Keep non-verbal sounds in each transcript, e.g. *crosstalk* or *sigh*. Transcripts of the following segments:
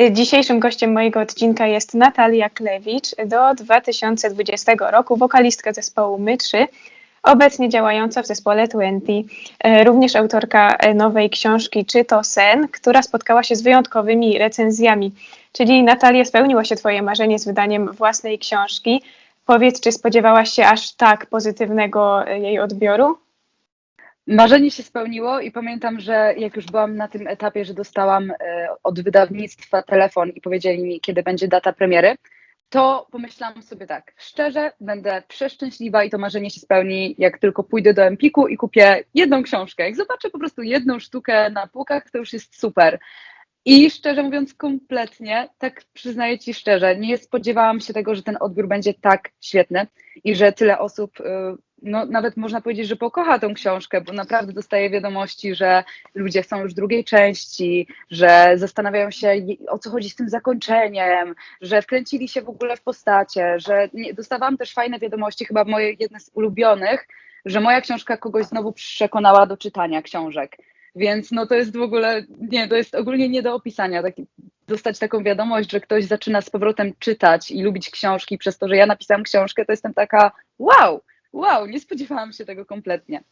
Y, Dzisiejszym gościem mojego odcinka jest Natalia Klewicz, do 2020 roku wokalistka zespołu My3, obecnie działająca w zespole Twenty, y, również autorka y, nowej książki Czy to sen, która spotkała się z wyjątkowymi recenzjami. Czyli Natalia, spełniło się Twoje marzenie z wydaniem własnej książki. Powiedz, czy spodziewałaś się aż tak pozytywnego jej odbioru? Marzenie się spełniło i pamiętam, że jak już byłam na tym etapie, że dostałam e, od wydawnictwa telefon i powiedzieli mi, kiedy będzie data premiery, to pomyślałam sobie tak, szczerze, będę przeszczęśliwa i to marzenie się spełni, jak tylko pójdę do Empiku i kupię jedną książkę. Jak zobaczę po prostu jedną sztukę na półkach, to już jest super. I szczerze mówiąc, kompletnie, tak przyznaję Ci szczerze, nie spodziewałam się tego, że ten odbiór będzie tak świetny i że tyle osób, y, no nawet można powiedzieć, że pokocha tą książkę, bo naprawdę dostaję wiadomości, że ludzie chcą już drugiej części, że zastanawiają się, o co chodzi z tym zakończeniem, że wkręcili się w ogóle w postacie, że nie, dostawałam też fajne wiadomości, chyba moje jedne z ulubionych, że moja książka kogoś znowu przekonała do czytania książek. Więc no to jest w ogóle, nie, to jest ogólnie nie do opisania. Taki, dostać taką wiadomość, że ktoś zaczyna z powrotem czytać i lubić książki przez to, że ja napisałam książkę, to jestem taka wow, wow, nie spodziewałam się tego kompletnie.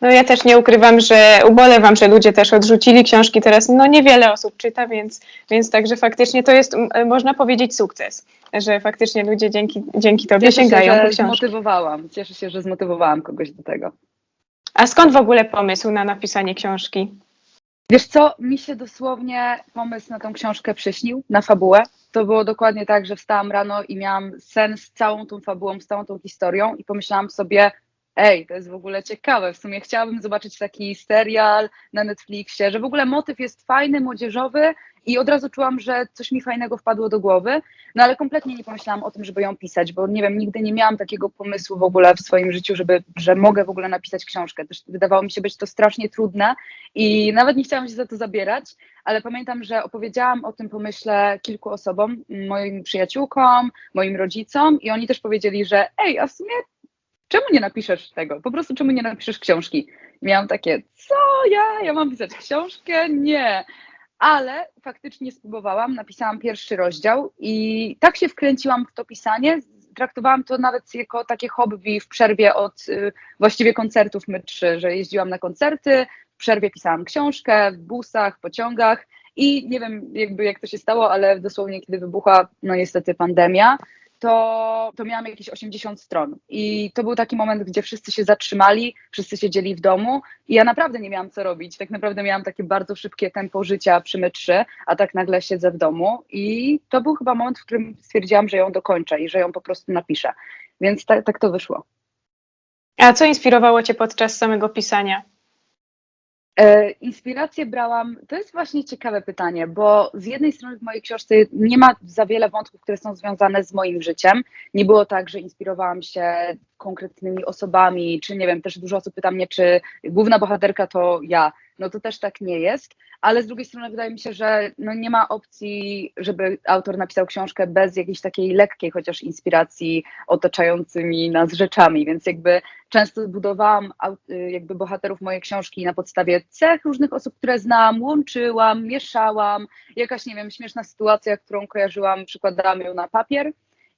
No ja też nie ukrywam, że ubolewam, że ludzie też odrzucili książki. Teraz no niewiele osób czyta, więc, więc także faktycznie to jest, można powiedzieć, sukces, że faktycznie ludzie dzięki, dzięki tobie Cieszę się, sięgają po że książki. zmotywowałam, cieszę się, że zmotywowałam kogoś do tego. A skąd w ogóle pomysł na napisanie książki? Wiesz co, mi się dosłownie pomysł na tą książkę przyśnił, na fabułę. To było dokładnie tak, że wstałam rano i miałam sen z całą tą fabułą, z całą tą historią i pomyślałam sobie, ej, to jest w ogóle ciekawe, w sumie chciałabym zobaczyć taki serial na Netflixie, że w ogóle motyw jest fajny, młodzieżowy i od razu czułam, że coś mi fajnego wpadło do głowy, no ale kompletnie nie pomyślałam o tym, żeby ją pisać, bo nie wiem, nigdy nie miałam takiego pomysłu w ogóle w swoim życiu, żeby, że mogę w ogóle napisać książkę. Też wydawało mi się być to strasznie trudne i nawet nie chciałam się za to zabierać, ale pamiętam, że opowiedziałam o tym pomyśle kilku osobom, moim przyjaciółkom, moim rodzicom i oni też powiedzieli, że ej, a w sumie czemu nie napiszesz tego? Po prostu czemu nie napiszesz książki? I miałam takie, co ja? Ja mam pisać książkę? Nie. Ale faktycznie spróbowałam, napisałam pierwszy rozdział i tak się wkręciłam w to pisanie, traktowałam to nawet jako takie hobby w przerwie od y, właściwie koncertów my trzy, że jeździłam na koncerty, w przerwie pisałam książkę, w busach, pociągach i nie wiem jakby jak to się stało, ale dosłownie kiedy wybuchła no niestety pandemia, to, to miałam jakieś 80 stron. I to był taki moment, gdzie wszyscy się zatrzymali, wszyscy siedzieli w domu i ja naprawdę nie miałam co robić. Tak naprawdę miałam takie bardzo szybkie tempo życia przy mytrzy, a tak nagle siedzę w domu i to był chyba moment, w którym stwierdziłam, że ją dokończę i że ją po prostu napiszę. Więc tak to wyszło. A co inspirowało cię podczas samego pisania? E, Inspirację brałam, to jest właśnie ciekawe pytanie, bo z jednej strony w mojej książce nie ma za wiele wątków, które są związane z moim życiem. Nie było tak, że inspirowałam się konkretnymi osobami, czy nie wiem, też dużo osób pyta mnie, czy główna bohaterka to ja. No to też tak nie jest, ale z drugiej strony wydaje mi się, że no nie ma opcji, żeby autor napisał książkę bez jakiejś takiej lekkiej chociaż inspiracji otaczającymi nas rzeczami, więc jakby często budowałam jakby bohaterów mojej książki na podstawie cech różnych osób, które znam, łączyłam, mieszałam, jakaś, nie wiem, śmieszna sytuacja, którą kojarzyłam, przykładałam ją na papier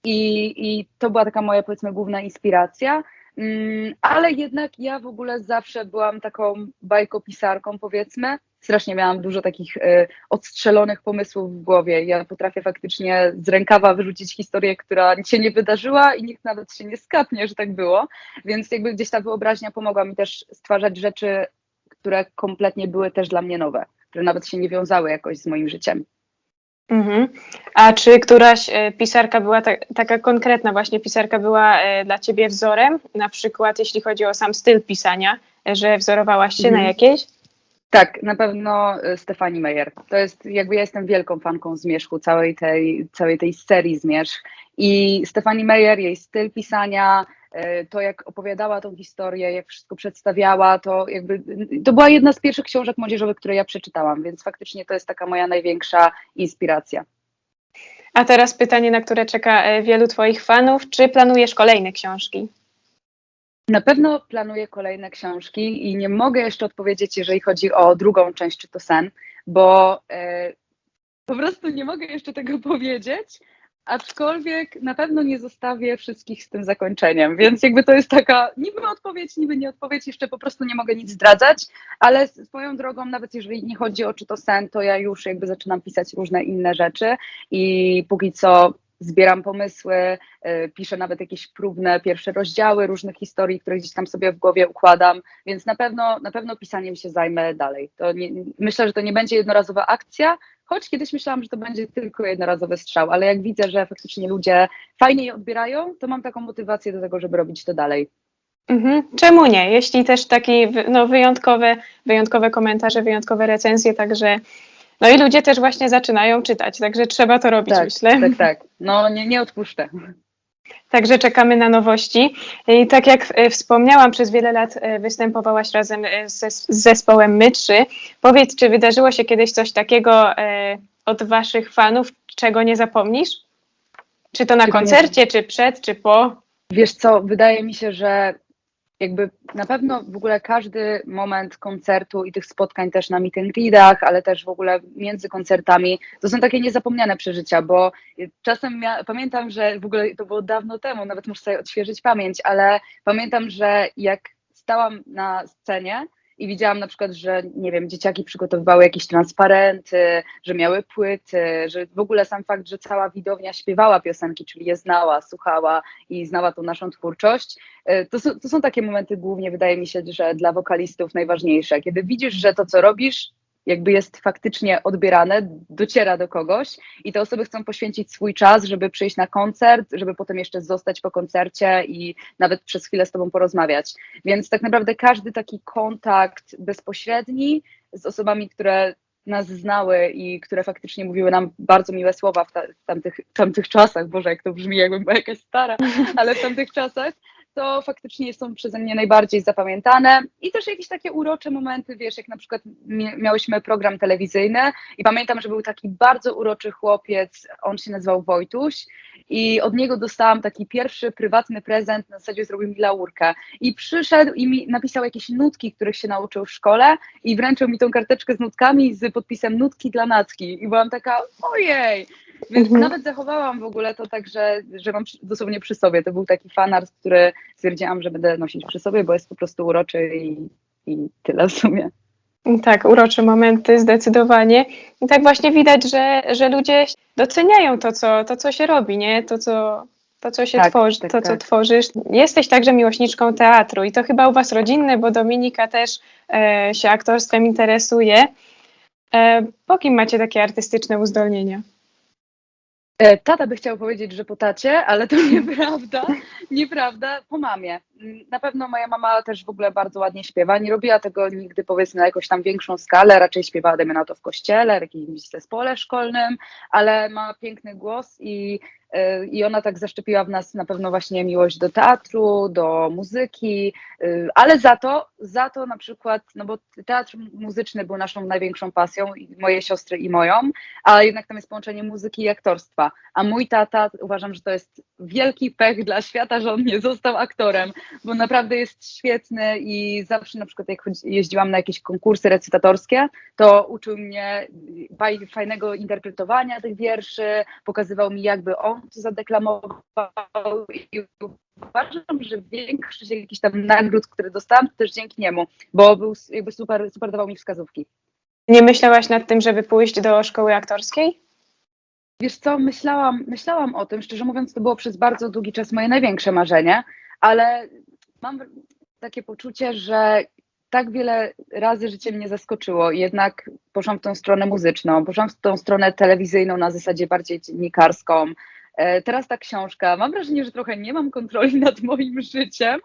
i, i to była taka moja, powiedzmy, główna inspiracja. Mm, ale jednak ja w ogóle zawsze byłam taką bajkopisarką, powiedzmy. Strasznie miałam dużo takich y, odstrzelonych pomysłów w głowie. Ja potrafię faktycznie z rękawa wyrzucić historię, która się nie wydarzyła i nikt nawet się nie skapnie, że tak było. Więc jakby gdzieś ta wyobraźnia pomogła mi też stwarzać rzeczy, które kompletnie były też dla mnie nowe, które nawet się nie wiązały jakoś z moim życiem. Mhm. A czy któraś e, pisarka była ta, taka konkretna, właśnie pisarka była e, dla ciebie wzorem? Na przykład jeśli chodzi o sam styl pisania, e, że wzorowałaś się Mhm. na jakiejś? Tak, na pewno y, Stefani Meyer. To jest, jakby ja jestem wielką fanką Zmierzchu, całej tej, całej tej serii Zmierzch. I Stefani Meyer, jej styl pisania, y, to jak opowiadała tą historię, jak wszystko przedstawiała, to jakby, to była jedna z pierwszych książek młodzieżowych, które ja przeczytałam, więc faktycznie to jest taka moja największa inspiracja. A teraz pytanie, na które czeka e, wielu twoich fanów. Czy planujesz kolejne książki? Na pewno planuję kolejne książki i nie mogę jeszcze odpowiedzieć, jeżeli chodzi o drugą część, czy to sen, bo e, po prostu nie mogę jeszcze tego *laughs* powiedzieć, aczkolwiek na pewno nie zostawię wszystkich z tym zakończeniem, więc jakby to jest taka niby odpowiedź, niby nie odpowiedź, jeszcze po prostu nie mogę nic zdradzać, ale swoją drogą, nawet jeżeli nie chodzi o czy to sen, to ja już jakby zaczynam pisać różne inne rzeczy i póki co zbieram pomysły, y, piszę nawet jakieś próbne pierwsze rozdziały różnych historii, które gdzieś tam sobie w głowie układam, więc na pewno, na pewno pisaniem się zajmę dalej. To nie, myślę, że to nie będzie jednorazowa akcja, choć kiedyś myślałam, że to będzie tylko jednorazowy strzał, ale jak widzę, że faktycznie ludzie fajnie je odbierają, to mam taką motywację do tego, żeby robić to dalej. Mhm. Czemu nie? Jeśli też takie no, wyjątkowe, wyjątkowe komentarze, wyjątkowe recenzje, także no i ludzie też właśnie zaczynają czytać, także trzeba to robić, Tak, myślę. tak, tak. No nie, nie odpuszczę. Także czekamy na nowości. I tak jak e, wspomniałam, przez wiele lat e, występowałaś razem e, z zespołem My 3. Powiedz, czy wydarzyło się kiedyś coś takiego od waszych fanów, czego nie zapomnisz? Czy to na koncercie, czy przed, czy po? Wiesz co, wydaje mi się, że jakby na pewno w ogóle każdy moment koncertu i tych spotkań też na meet and ale też w ogóle między koncertami, to są takie niezapomniane przeżycia, bo czasem pamiętam, że w ogóle to było dawno temu, nawet muszę sobie odświeżyć pamięć, ale pamiętam, że jak stałam na scenie i widziałam na przykład, że nie wiem, dzieciaki przygotowywały jakieś transparenty, że miały płyty, że w ogóle sam fakt, że cała widownia śpiewała piosenki, czyli je znała, słuchała i znała tą naszą twórczość, y, to to są takie momenty głównie, wydaje mi się, że dla wokalistów najważniejsze. Kiedy widzisz, że to, co robisz, jakby jest faktycznie odbierane, dociera do kogoś i te osoby chcą poświęcić swój czas, żeby przyjść na koncert, żeby potem jeszcze zostać po koncercie i nawet przez chwilę z tobą porozmawiać. Więc tak naprawdę każdy taki kontakt bezpośredni z osobami, które nas znały i które faktycznie mówiły nam bardzo miłe słowa w, ta, w tamtych, tamtych czasach, Boże, jak to brzmi, jakbym była jakaś stara, ale w tamtych czasach, to faktycznie są przeze mnie najbardziej zapamiętane i też jakieś takie urocze momenty, wiesz, jak na przykład mia- miałyśmy program telewizyjny i pamiętam, że był taki bardzo uroczy chłopiec, on się nazywał Wojtuś i od niego dostałam taki pierwszy prywatny prezent, na zasadzie zrobił mi laurkę. I przyszedł i mi napisał jakieś nutki, których się nauczył w szkole i wręczył mi tą karteczkę z nutkami z podpisem nutki dla Natki. I byłam taka, ojej, więc Mhm. nawet zachowałam w ogóle to tak, że, że mam dosłownie przy sobie. To był taki fanart, który stwierdziłam, że będę nosić przy sobie, bo jest po prostu uroczy i, i tyle w sumie. Tak, urocze momenty, zdecydowanie. I tak właśnie widać, że, że ludzie doceniają to co, to, co się robi, nie? To, co, to, co się Tak, tworzy, tak, to, co tak. tworzysz. Jesteś także miłośniczką teatru i to chyba u Was rodzinne, bo Dominika też e, się aktorstwem interesuje. E, po kim macie takie artystyczne uzdolnienia? E, Tata by chciał powiedzieć, że po tacie, ale to *laughs* nieprawda. Nieprawda, po mamie. Mm, Na pewno moja mama też w ogóle bardzo ładnie śpiewa. Nie robiła tego nigdy powiedzmy na jakąś tam większą skalę, raczej śpiewała dajmy na to w kościele, w jakimś zespole szkolnym, ale ma piękny głos i, i ona tak zaszczepiła w nas na pewno właśnie miłość do teatru, do muzyki, e, ale za to, za to na przykład, no bo teatr muzyczny był naszą największą pasją, mojej siostry i moją, a jednak tam jest połączenie muzyki i aktorstwa. A mój tata, uważam, że to jest wielki pech dla świata, że on nie został aktorem, bo naprawdę jest świetny i zawsze na przykład jak jeździłam na jakieś konkursy recytatorskie, to uczył mnie faj- fajnego interpretowania tych wierszy, pokazywał mi jakby on zadeklamował i uważam, że większość jakichś tam nagród, które dostałam, to też dzięki niemu, bo był jakby super, super dawał mi wskazówki. Nie myślałaś nad tym, żeby pójść do szkoły aktorskiej? Wiesz co, myślałam, myślałam o tym, szczerze mówiąc, to było przez bardzo długi czas moje największe marzenie, ale mam takie poczucie, że tak wiele razy życie mnie zaskoczyło i jednak poszłam w tą stronę muzyczną, poszłam w tą stronę telewizyjną na zasadzie bardziej dziennikarską. E, Teraz ta książka, mam wrażenie, że trochę nie mam kontroli *laughs* nad moim życiem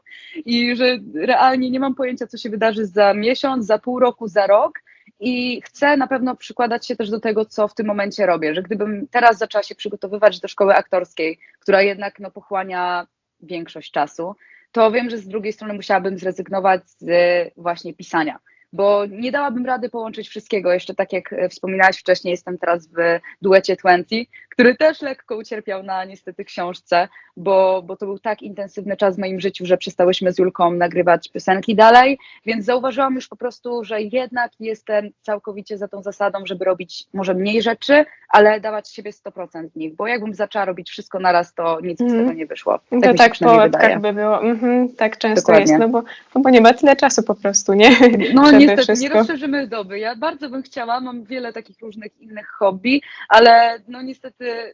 i że realnie nie mam pojęcia, co się wydarzy za miesiąc, za pół roku, za rok, i chcę na pewno przykładać się też do tego, co w tym momencie robię, że gdybym teraz zaczęła się przygotowywać do szkoły aktorskiej, która jednak no, pochłania większość czasu, to wiem, że z drugiej strony musiałabym zrezygnować z e, właśnie pisania, bo nie dałabym rady połączyć wszystkiego. Jeszcze tak jak e, wspominałaś wcześniej, jestem teraz w duecie 20, który też lekko ucierpiał na niestety książce, bo, bo to był tak intensywny czas w moim życiu, że przestałyśmy z Julką nagrywać piosenki dalej, więc zauważyłam już po prostu, że jednak jestem całkowicie za tą zasadą, żeby robić może mniej rzeczy, ale dawać siebie 100% w nich, bo jakbym zaczęła robić wszystko naraz, to nic z Mhm. tego nie wyszło. To się tak po wydaje. łebkach by było. Mhm, tak często Dokładnie. jest, no bo, no bo nie ma tyle czasu po prostu, nie? No *laughs* żeby niestety, nie wszystko. rozszerzymy doby. Ja bardzo bym chciała, mam wiele takich różnych innych hobby, ale no niestety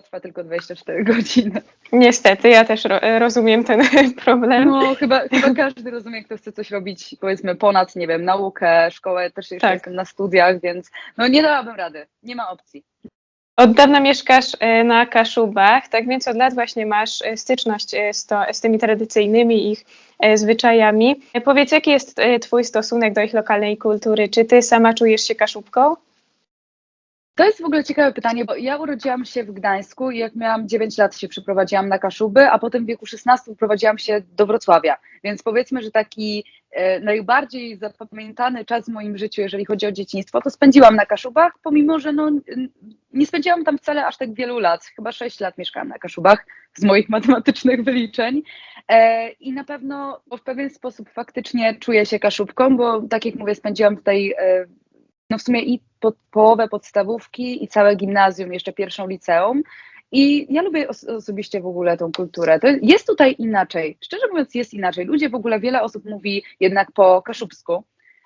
trwa tylko 24 *laughs* godziny. Niestety, ja też ro, rozumiem ten *laughs* problem. No chyba, chyba każdy rozumie, kto chce coś robić powiedzmy ponad, nie wiem, naukę, szkołę, też jeszcze Tak. jestem na studiach, więc no nie dałabym rady, nie ma opcji. Od dawna mieszkasz e, na Kaszubach, tak więc od lat właśnie masz e, styczność e, z, to, z tymi tradycyjnymi ich zwyczajami. Powiedz, jaki jest Twój stosunek do ich lokalnej kultury? Czy Ty sama czujesz się Kaszubką? To jest w ogóle ciekawe pytanie, bo ja urodziłam się w Gdańsku i jak miałam 9 lat się przyprowadziłam na Kaszuby, a potem w wieku 16 wyprowadziłam się do Wrocławia. Więc powiedzmy, że taki e, najbardziej zapamiętany czas w moim życiu, jeżeli chodzi o dzieciństwo, to spędziłam na Kaszubach, pomimo że no, nie spędziłam tam wcale aż tak wielu lat. Chyba 6 lat mieszkałam na Kaszubach z moich *laughs* matematycznych wyliczeń. E, I na pewno w pewien sposób faktycznie czuję się Kaszubką, bo tak jak mówię, spędziłam tutaj e, no w sumie i pod, połowę podstawówki i całe gimnazjum, jeszcze pierwszą liceum. I ja lubię os- osobiście w ogóle tą kulturę. To jest tutaj inaczej. Szczerze mówiąc, jest inaczej. Ludzie w ogóle, wiele osób mówi jednak po kaszubsku.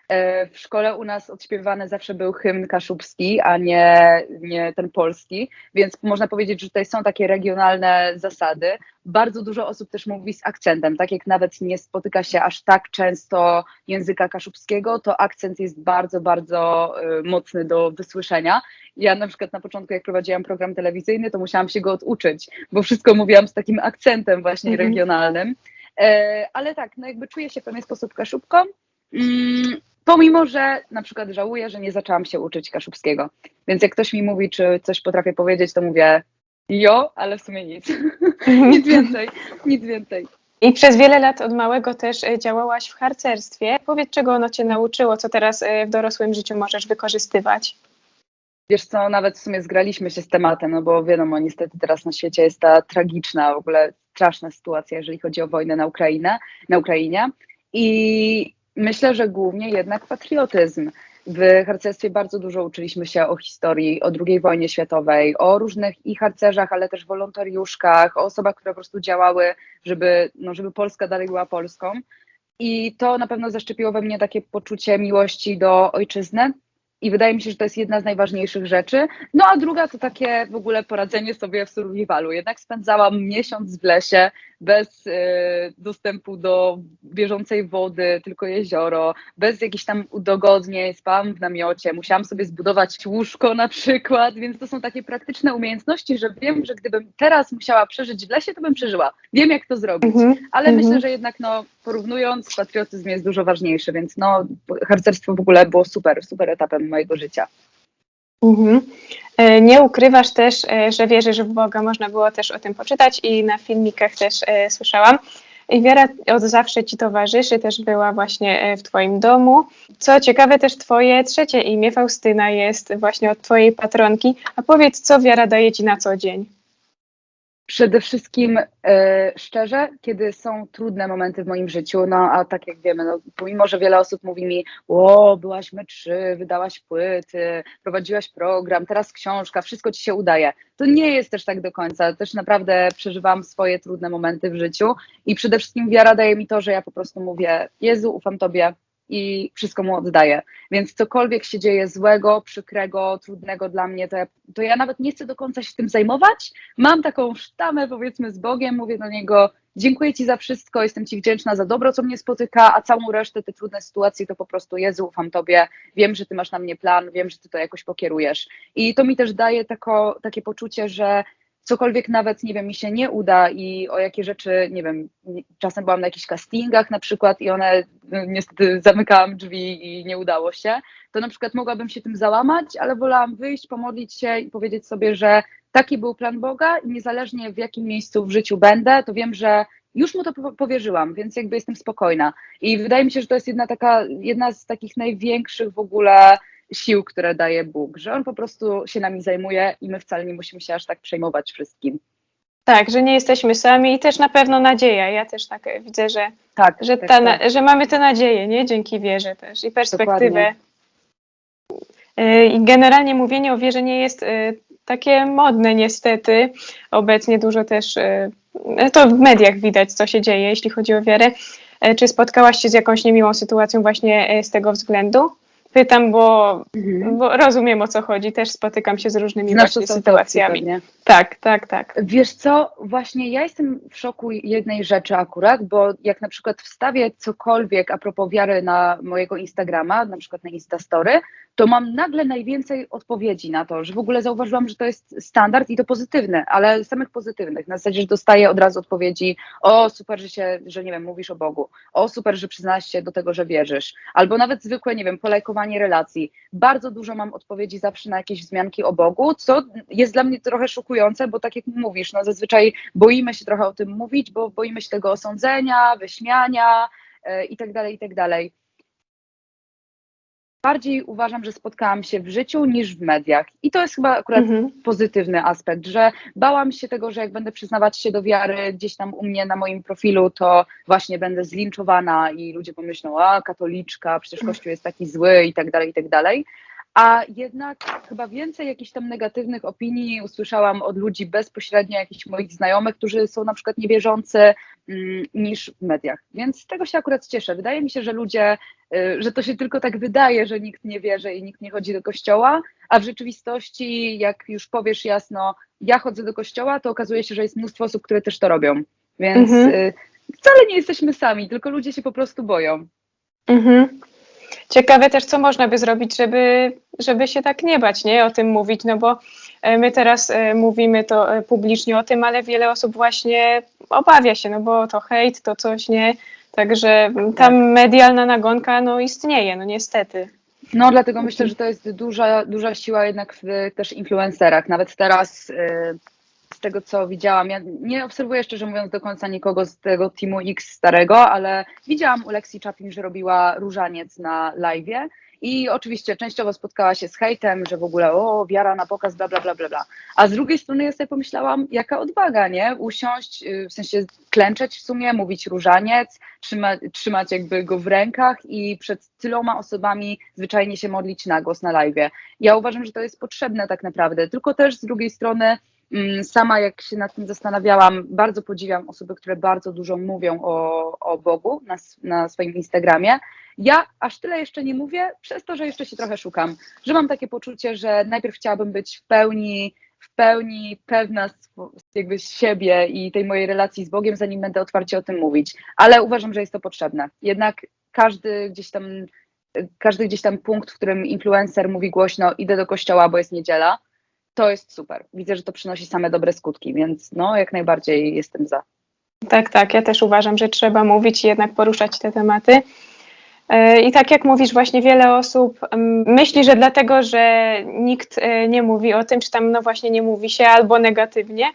E, W szkole u nas odśpiewany zawsze był hymn kaszubski, a nie, nie ten polski, więc można powiedzieć, że tutaj są takie regionalne zasady. Bardzo dużo osób też mówi z akcentem, tak jak nawet nie spotyka się aż tak często języka kaszubskiego, to akcent jest bardzo, bardzo y, mocny do wysłyszenia. Ja na przykład na początku, jak prowadziłam program telewizyjny, to musiałam się go oduczyć, bo wszystko mówiłam z takim akcentem właśnie Mhm. regionalnym. E, ale tak, no jakby czuję się w pewien sposób kaszubką, mm, pomimo, że na przykład żałuję, że nie zaczęłam się uczyć kaszubskiego. Więc jak ktoś mi mówi, czy coś potrafię powiedzieć, to mówię jo, ale w sumie nic. *laughs* nic więcej, nic więcej. I przez wiele lat od małego też e, działałaś w harcerstwie. Powiedz, czego ono Cię nauczyło, co teraz e, w dorosłym życiu możesz wykorzystywać? Wiesz co, nawet w sumie zgraliśmy się z tematem, no bo wiadomo, niestety teraz na świecie jest ta tragiczna, w ogóle straszna sytuacja, jeżeli chodzi o wojnę na Ukrainę, na Ukrainie. I myślę, że głównie jednak patriotyzm. W harcerstwie bardzo dużo uczyliśmy się o historii, o II wojnie światowej, o różnych i harcerzach, ale też wolontariuszkach, o osobach, które po prostu działały, żeby, no, żeby Polska dalej była Polską. I to na pewno zaszczepiło we mnie takie poczucie miłości do ojczyzny. I wydaje mi się, że to jest jedna z najważniejszych rzeczy. No a druga to takie w ogóle poradzenie sobie w survivalu. Jednak spędzałam miesiąc w lesie bez y, dostępu do bieżącej wody, tylko jezioro, bez jakichś tam udogodnień, spałam w namiocie, musiałam sobie zbudować łóżko na przykład, więc to są takie praktyczne umiejętności, że wiem, że gdybym teraz musiała przeżyć w lesie, to bym przeżyła. Wiem, jak to zrobić. Mhm, Ale mhm. myślę, że jednak no, porównując, patriotyzm jest dużo ważniejszy, więc no, harcerstwo w ogóle było super, super etapem mojego życia. Mhm. E, Nie ukrywasz też, e, że wierzysz w Boga. Można było też o tym poczytać i na filmikach też e, słyszałam. I wiara od zawsze Ci towarzyszy, też była właśnie w Twoim domu. Co ciekawe, też Twoje trzecie imię, Faustyna, jest właśnie od Twojej patronki. A powiedz, co wiara daje Ci na co dzień? Przede wszystkim e, szczerze, kiedy są trudne momenty w moim życiu, no a tak jak wiemy, no, pomimo, że wiele osób mówi mi, o, byłaś trzy, wydałaś płyty, prowadziłaś program, teraz książka, wszystko ci się udaje. To nie jest też tak do końca. Też naprawdę przeżywam swoje trudne momenty w życiu i przede wszystkim wiara daje mi to, że ja po prostu mówię, Jezu, ufam Tobie, i wszystko mu oddaję. Więc cokolwiek się dzieje złego, przykrego, trudnego dla mnie, to ja, to ja nawet nie chcę do końca się tym zajmować. Mam taką sztamę, powiedzmy, z Bogiem, mówię do niego: Dziękuję Ci za wszystko, jestem Ci wdzięczna za dobro, co mnie spotyka, a całą resztę, te trudne sytuacje, to po prostu Jezu, ufam Tobie, wiem, że Ty masz na mnie plan, wiem, że Ty to jakoś pokierujesz. I to mi też daje tako, takie poczucie, że cokolwiek nawet, nie wiem, mi się nie uda i o jakie rzeczy, nie wiem, czasem byłam na jakichś castingach na przykład i one, no, niestety zamykałam drzwi i nie udało się, to na przykład mogłabym się tym załamać, ale wolałam wyjść, pomodlić się i powiedzieć sobie, że taki był plan Boga i niezależnie w jakim miejscu w życiu będę, to wiem, że już mu to po- powierzyłam, więc jakby jestem spokojna. I wydaje mi się, że to jest jedna taka, jedna z takich największych w ogóle sił, które daje Bóg, że On po prostu się nami zajmuje i my wcale nie musimy się aż tak przejmować wszystkim. Tak, że nie jesteśmy sami i też na pewno nadzieja. Ja też tak widzę, że, Tak, że, ta, tak. że mamy tę nadzieję, nie? Dzięki wierze też i perspektywę. Dokładnie. E, I generalnie mówienie o wierze nie jest e, takie modne niestety. Obecnie dużo też, e, to w mediach widać, co się dzieje, jeśli chodzi o wiarę. Czy spotkałaś się z jakąś niemiłą sytuacją właśnie z tego względu? Pytam, bo, Mhm. bo rozumiem o co chodzi. Też spotykam się z różnymi Znasz właśnie sytuacjami. opcje. Tak, tak, tak. Wiesz co, właśnie ja jestem w szoku jednej rzeczy akurat, bo jak na przykład wstawię cokolwiek a propos wiary na mojego Instagrama, na przykład na Instastory, to mam nagle najwięcej odpowiedzi na to, że w ogóle zauważyłam, że to jest standard i to pozytywne, ale samych pozytywnych. Na zasadzie, że dostaję od razu odpowiedzi, o super, że się, że nie wiem, mówisz o Bogu, o super, że przyznasz się do tego, że wierzysz, albo nawet zwykłe, nie wiem, polajkowanie relacji. Bardzo dużo mam odpowiedzi zawsze na jakieś wzmianki o Bogu, co jest dla mnie trochę szokujące, bo tak jak mówisz, no zazwyczaj boimy się trochę o tym mówić, bo boimy się tego osądzenia, wyśmiania e, i tak dalej, i tak dalej. Bardziej uważam, że spotkałam się w życiu niż w mediach. I to jest chyba akurat Mhm. pozytywny aspekt, że bałam się tego, że jak będę przyznawać się do wiary gdzieś tam u mnie na moim profilu, to właśnie będę zlinczowana i ludzie pomyślą, a katoliczka, przecież Kościół jest taki zły i tak dalej, i tak dalej. A jednak chyba więcej jakichś tam negatywnych opinii usłyszałam od ludzi bezpośrednio, jakichś moich znajomych, którzy są na przykład niewierzący, mm, niż w mediach. Więc z tego się akurat cieszę. Wydaje mi się, że ludzie, że to się tylko tak wydaje, że nikt nie wierzy i nikt nie chodzi do kościoła, a w rzeczywistości, jak już powiesz jasno, ja chodzę do kościoła, to okazuje się, że jest mnóstwo osób, które też to robią. Więc Mhm. y, wcale nie jesteśmy sami, tylko ludzie się po prostu boją. Mhm. Ciekawe też, co można by zrobić, żeby, żeby się tak nie bać, nie? O tym mówić, no bo e, my teraz e, mówimy to e, publicznie o tym, ale wiele osób właśnie obawia się, no bo to hejt, to coś, nie? Także ta Tak. medialna nagonka, no istnieje, no niestety. No, dlatego myślę, że to jest duża, duża siła jednak w też influencerach. Nawet teraz y, z tego, co widziałam, ja nie obserwuję szczerze mówiąc do końca nikogo z tego Teamu X starego, ale widziałam u Lexi Chaplin, że robiła różaniec na live'ie i oczywiście częściowo spotkała się z hejtem, że w ogóle o, wiara na pokaz, bla, bla, bla, bla, bla. A z drugiej strony ja sobie pomyślałam, jaka odwaga, nie? Usiąść, y, w sensie klęczeć w sumie, mówić różaniec, trzyma, trzymać jakby go w rękach i przed tyloma osobami zwyczajnie się modlić na głos na live. Ja uważam, że to jest potrzebne tak naprawdę, tylko też z drugiej strony sama jak się nad tym zastanawiałam, bardzo podziwiam osoby, które bardzo dużo mówią o, o Bogu na, na swoim Instagramie. Ja aż tyle jeszcze nie mówię, przez to, że jeszcze się trochę szukam, że mam takie poczucie, że najpierw chciałabym być w pełni w pełni pewna jakby siebie i tej mojej relacji z Bogiem, zanim będę otwarcie o tym mówić. Ale uważam, że jest to potrzebne. Jednak każdy gdzieś tam, każdy gdzieś tam punkt, w którym influencer mówi głośno, idę do kościoła, bo jest niedziela, to jest super. Widzę, że to przynosi same dobre skutki, więc no jak najbardziej jestem za. Tak, tak, ja też uważam, że trzeba mówić i jednak poruszać te tematy. E, I tak jak mówisz, właśnie wiele osób em, myśli, że dlatego, że nikt e, nie mówi o tym, czy tam no właśnie nie mówi się albo negatywnie,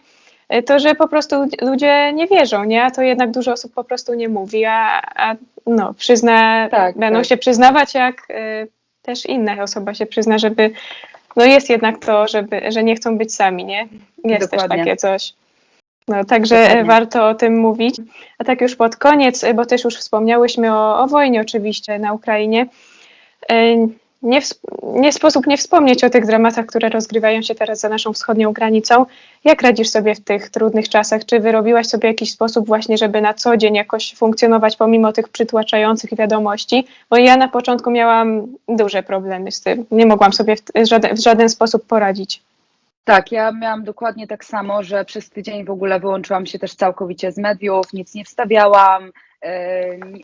e, to że po prostu ludzie nie wierzą, nie? A to jednak dużo osób po prostu nie mówi, a, a no, przyzna, Tak, będą tak. się przyznawać, jak też inna osoba się przyzna, żeby no jest jednak to, żeby, że nie chcą być sami, nie? Jest też Dokładnie. takie coś. No, także Dokładnie. e, warto o tym mówić. A tak już pod koniec, e, bo też już wspomniałyśmy o, o wojnie oczywiście na Ukrainie. Nie, wsp- nie sposób nie wspomnieć o tych dramatach, które rozgrywają się teraz za naszą wschodnią granicą. Jak radzisz sobie w tych trudnych czasach? Czy wyrobiłaś sobie jakiś sposób właśnie, żeby na co dzień jakoś funkcjonować pomimo tych przytłaczających wiadomości? Bo ja na początku miałam duże problemy z tym. Nie mogłam sobie w, w, żaden, w żaden sposób poradzić. Tak, ja miałam dokładnie tak samo, że przez tydzień w ogóle wyłączyłam się też całkowicie z mediów, nic nie wstawiałam,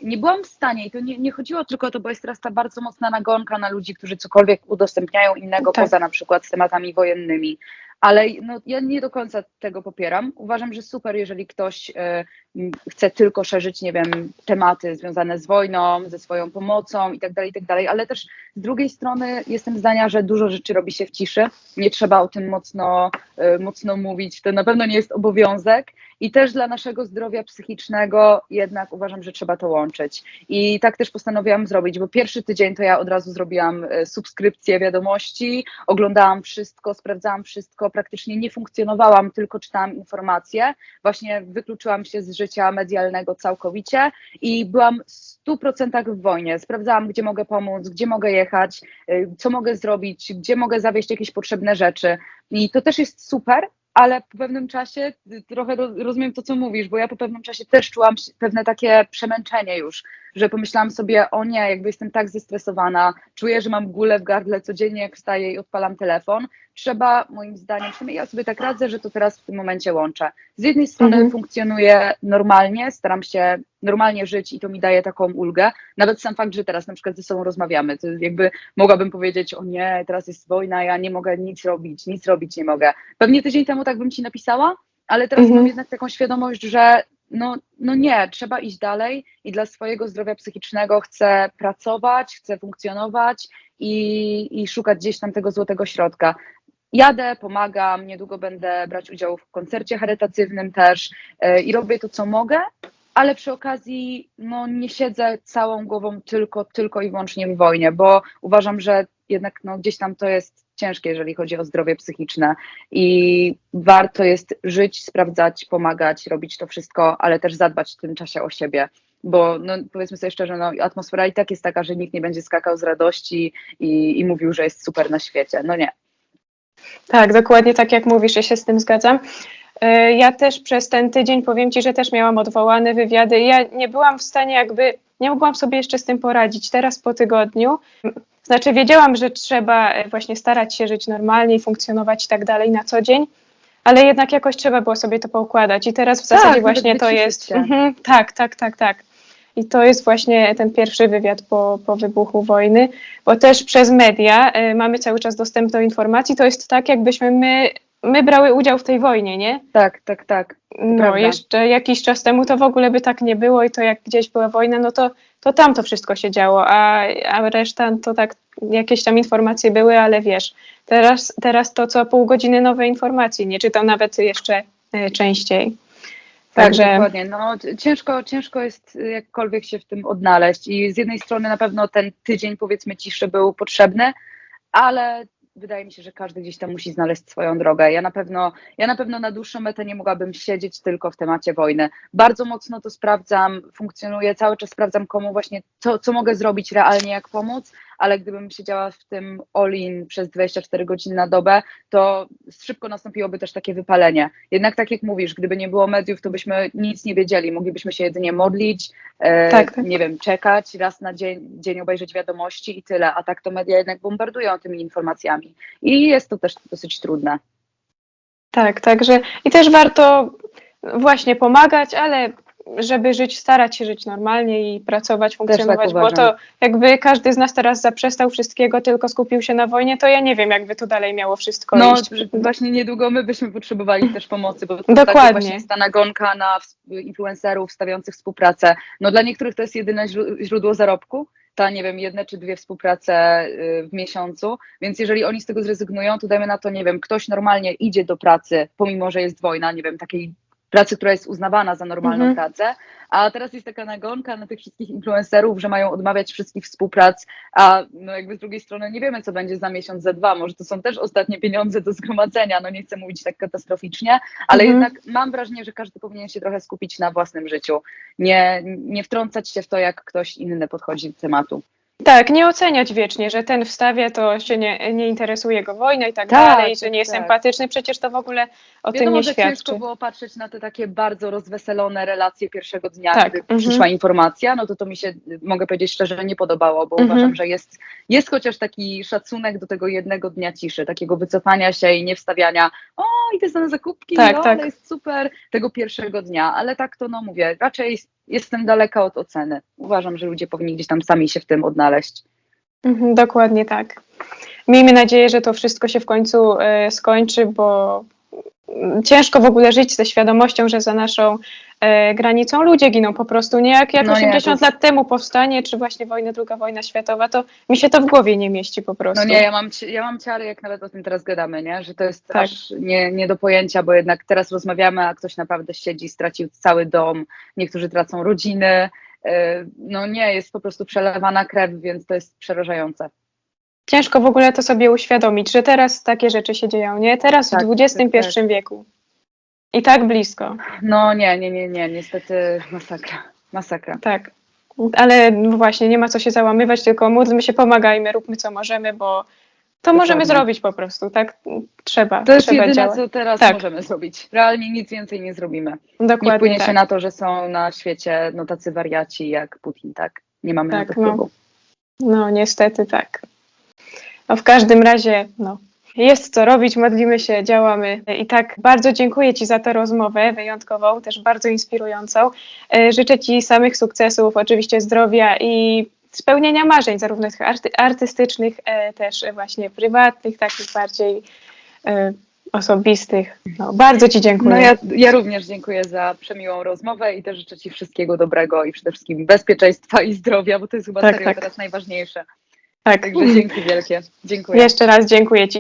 nie- byłam w stanie i to nie, nie chodziło tylko o to, bo jest teraz ta bardzo mocna nagonka na ludzi, którzy cokolwiek udostępniają innego Tak. poza na przykład z tematami wojennymi. Ale no, ja nie do końca tego popieram. Uważam, że super, jeżeli ktoś m, chce tylko szerzyć, nie wiem, tematy związane z wojną, ze swoją pomocą i tak dalej, i tak ale też z drugiej strony jestem zdania, że dużo rzeczy robi się w ciszy, nie trzeba o tym mocno, e, mocno mówić, to na pewno nie jest obowiązek i też dla naszego zdrowia psychicznego jednak uważam, że trzeba to łączyć. I tak też postanowiłam zrobić, bo pierwszy tydzień to ja od razu zrobiłam e, subskrypcję wiadomości, oglądałam wszystko, sprawdzałam wszystko, praktycznie nie funkcjonowałam, tylko czytałam informacje. Właśnie wykluczyłam się z życia medialnego całkowicie i byłam w 100% w wojnie. Sprawdzałam, gdzie mogę pomóc, gdzie mogę jechać, y, co mogę zrobić, gdzie mogę zawieźć jakieś potrzebne rzeczy. I to też jest super, ale po pewnym czasie y, trochę ro- rozumiem to, co mówisz, bo ja po pewnym czasie też czułam pewne takie przemęczenie już, że pomyślałam sobie, o nie, jakby jestem tak zestresowana, czuję, że mam gulę w gardle codziennie, jak wstaję i odpalam telefon. Trzeba, moim zdaniem, przynajmniej ja sobie tak radzę, że to teraz w tym momencie łączę. Z jednej strony Mhm. funkcjonuję normalnie, staram się normalnie żyć i to mi daje taką ulgę. Nawet sam fakt, że teraz na przykład ze sobą rozmawiamy, to jakby mogłabym powiedzieć, o nie, teraz jest wojna, ja nie mogę nic robić, nic robić nie mogę. Pewnie tydzień temu tak bym ci napisała, ale teraz Mhm. mam jednak taką świadomość, że no, no nie, trzeba iść dalej i dla swojego zdrowia psychicznego chcę pracować, chcę funkcjonować i, i szukać gdzieś tam tego złotego środka. Jadę, pomagam, niedługo będę brać udział w koncercie charytatywnym też e, i robię to, co mogę, ale przy okazji no, nie siedzę całą głową tylko, tylko i wyłącznie w wojnie, bo uważam, że jednak no, gdzieś tam to jest ciężkie, jeżeli chodzi o zdrowie psychiczne i warto jest żyć, sprawdzać, pomagać, robić to wszystko, ale też zadbać w tym czasie o siebie. Bo no, powiedzmy sobie szczerze, no, atmosfera i tak jest taka, że nikt nie będzie skakał z radości i, i mówił, że jest super na świecie. No nie. Tak, dokładnie tak jak mówisz, ja się z tym zgadzam. E, Ja też przez ten tydzień powiem Ci, że też miałam odwołane wywiady. Ja nie byłam w stanie jakby, nie mogłam sobie jeszcze z tym poradzić. Teraz po tygodniu, znaczy wiedziałam, że trzeba e, właśnie starać się żyć normalnie i funkcjonować i tak dalej na co dzień, ale jednak jakoś trzeba było sobie to poukładać i teraz w Tak, zasadzie właśnie to jest, mhm, tak, tak, tak, tak. I to jest właśnie ten pierwszy wywiad po, po wybuchu wojny, bo też przez media y, mamy cały czas dostęp do informacji. To jest tak, jakbyśmy my, my brały udział w tej wojnie, nie? Tak, tak, tak. No, Prawda. jeszcze jakiś czas temu to w ogóle by tak nie było i to jak gdzieś była wojna, no to, to tam to wszystko się działo, a, a reszta to tak jakieś tam informacje były, ale wiesz, teraz, teraz to co pół godziny nowe informacje, nie czytam nawet jeszcze y, częściej. Tak, Także dokładnie. No, ciężko, ciężko jest y, jakkolwiek się w tym odnaleźć i z jednej strony na pewno ten tydzień powiedzmy ciszy był potrzebny, ale wydaje mi się, że każdy gdzieś tam musi znaleźć swoją drogę. Ja na pewno, ja na pewno na dłuższą metę nie mogłabym siedzieć tylko w temacie wojny. Bardzo mocno to sprawdzam, funkcjonuję, cały czas sprawdzam komu właśnie, co, co mogę zrobić realnie, jak pomóc, ale gdybym siedziała w tym all-in przez 24 godziny na dobę, to szybko nastąpiłoby też takie wypalenie. Jednak tak jak mówisz, gdyby nie było mediów, to byśmy nic nie wiedzieli. Moglibyśmy się jedynie modlić, e, Tak, tak. nie wiem, czekać, raz na dzień, dzień obejrzeć wiadomości i tyle. A tak to media jednak bombardują tymi informacjami. I jest to też dosyć trudne. Tak, także i też warto właśnie pomagać, ale żeby żyć, starać się żyć normalnie i pracować, funkcjonować, bo uważam. to jakby każdy z nas teraz zaprzestał wszystkiego, tylko skupił się na wojnie, to ja nie wiem, jakby to dalej miało wszystko No iść. właśnie niedługo my byśmy potrzebowali też pomocy, bo to Dokładnie. Właśnie jest ta nagonka na influencerów stawiających współpracę. No dla niektórych to jest jedyne źró- źródło zarobku, ta nie wiem, jedne czy dwie współprace y, w miesiącu, więc jeżeli oni z tego zrezygnują, to dajmy na to, nie wiem, ktoś normalnie idzie do pracy, pomimo, że jest wojna, nie wiem, takiej pracy, która jest uznawana za normalną Mhm. pracę, a teraz jest taka nagonka na tych wszystkich influencerów, że mają odmawiać wszystkich współprac, a no jakby z drugiej strony nie wiemy, co będzie za miesiąc, za dwa, może to są też ostatnie pieniądze do zgromadzenia, no nie chcę mówić tak katastroficznie, ale Mhm. jednak mam wrażenie, że każdy powinien się trochę skupić na własnym życiu, nie, nie wtrącać się w to, jak ktoś inny podchodzi do tematu. Tak, nie oceniać wiecznie, że ten wstawia, to się nie, nie interesuje go wojna i tak, Tak, dalej, że nie jest tak. empatyczny, przecież to w ogóle o tym Wiadomo, nie że świadczy. ciężko było patrzeć na te takie bardzo rozweselone relacje pierwszego dnia, Tak, kiedy mhm. przyszła informacja, no to to mi się, mogę powiedzieć szczerze, nie podobało, bo Mhm. uważam, że jest, jest chociaż taki szacunek do tego jednego dnia ciszy, takiego wycofania się i nie wstawiania, o idę na zakupki, Tak, no, tak. ale jest super, tego pierwszego dnia, ale tak to no mówię, raczej jestem daleka od oceny. Uważam, że ludzie powinni gdzieś tam sami się w tym odnaleźć. Mhm, dokładnie tak. Miejmy nadzieję, że to wszystko się w końcu e, skończy, bo ciężko w ogóle żyć ze świadomością, że za naszą granicą ludzie giną po prostu, nie jak, jak No nie, to 80 jest- lat temu powstanie, czy właśnie wojna, druga wojna światowa, to mi się to w głowie nie mieści po prostu. No nie, ja mam, ja mam ciary, jak nawet o tym teraz gadamy, nie? że to jest Tak. aż nie, nie do pojęcia, bo jednak teraz rozmawiamy, a ktoś naprawdę siedzi, stracił cały dom, niektórzy tracą rodziny. e, No nie, jest po prostu przelewana krew, więc to jest przerażające. Ciężko w ogóle to sobie uświadomić, że teraz takie rzeczy się dzieją, nie? Teraz Tak, w XXI tak. wieku. I tak blisko, No nie, nie, nie, nie, niestety masakra, masakra. tak. Ale no właśnie, nie ma co się załamywać, tylko módlmy się, pomagajmy, róbmy co możemy, bo to możemy zrobić po prostu, tak? Trzeba, To jest trzeba jedyne, działać. co teraz Tak. możemy zrobić. Realnie nic więcej nie zrobimy. Nie Dokładnie wpłynie tak. się na to, że są na świecie no, tacy wariaci jak Putin, tak? Nie mamy Tak, na to no. wpływu. No niestety tak. No w każdym razie, no. Jest co robić, modlimy się, działamy. I tak bardzo dziękuję Ci za tę rozmowę wyjątkową, też bardzo inspirującą. E, Życzę Ci samych sukcesów, oczywiście zdrowia i spełnienia marzeń, zarówno tych arty artystycznych, e, też właśnie prywatnych, takich bardziej e, osobistych. No, bardzo Ci dziękuję. No ja, ja również dziękuję za przemiłą rozmowę i też życzę Ci wszystkiego dobrego i przede wszystkim bezpieczeństwa i zdrowia, bo to jest chyba Tak, serio tak. teraz najważniejsze. tak. Także dzięki wielkie. Dziękuję. Jeszcze raz dziękuję Ci.